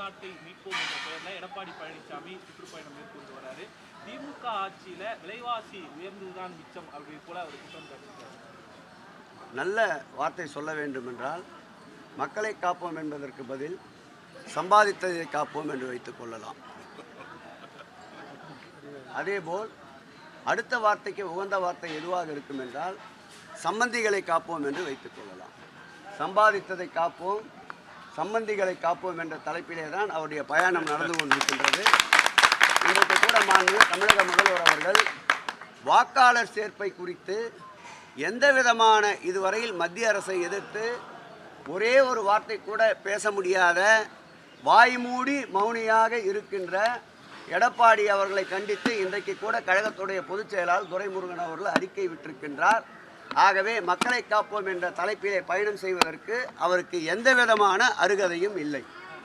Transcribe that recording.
தமிழ்நாட்டை மீட்போம் என்ற பெயரில் எடப்பாடி பழனிசாமி சுற்றுப்பயணம் மேற்கொண்டு வராரு. திமுக ஆட்சியில் விலைவாசி உயர்ந்ததுதான் மிச்சம் அப்படி போல அவர் குற்றம் நல்ல வார்த்தை சொல்ல வேண்டும் என்றால் மக்களை காப்போம் என்பதற்கு பதில் சம்பாதித்ததை காப்போம் என்று வைத்துக் கொள்ளலாம். அதேபோல் அடுத்த வார்த்தைக்கு உகந்த வார்த்தை எதுவாக இருக்கும் என்றால் சம்பந்திகளை காப்போம் என்று வைத்துக் கொள்ளலாம். சம்பாதித்ததை காப்போம் சம்பந்திகளை காப்போம் என்ற தலைப்பிலே தான் அவருடைய பயணம் நடந்து கொண்டிருக்கின்றது. இன்றைக்கு கூட மாண்பு தமிழக முதல்வர் அவர்கள் வாக்காளர் சேர்ப்பை குறித்து எந்த விதமான இதுவரையில் மத்திய அரசை எதிர்த்து ஒரே ஒரு வார்த்தை கூட பேச முடியாத வாய்மூடி மௌனியாக இருக்கின்ற எடப்பாடி அவர்களை கண்டித்து இன்றைக்கு கூட கழகத்துடைய பொதுச் செயலாளர் துரைமுருகன் அவர்கள் அறிக்கை விட்டிருக்கின்றார். ஆகவே மக்களை காப்போம் என்ற தலைப்பிலே பயணம் செய்வதற்கு அவருக்கு எந்த விதமான அருகதையும் இல்லை.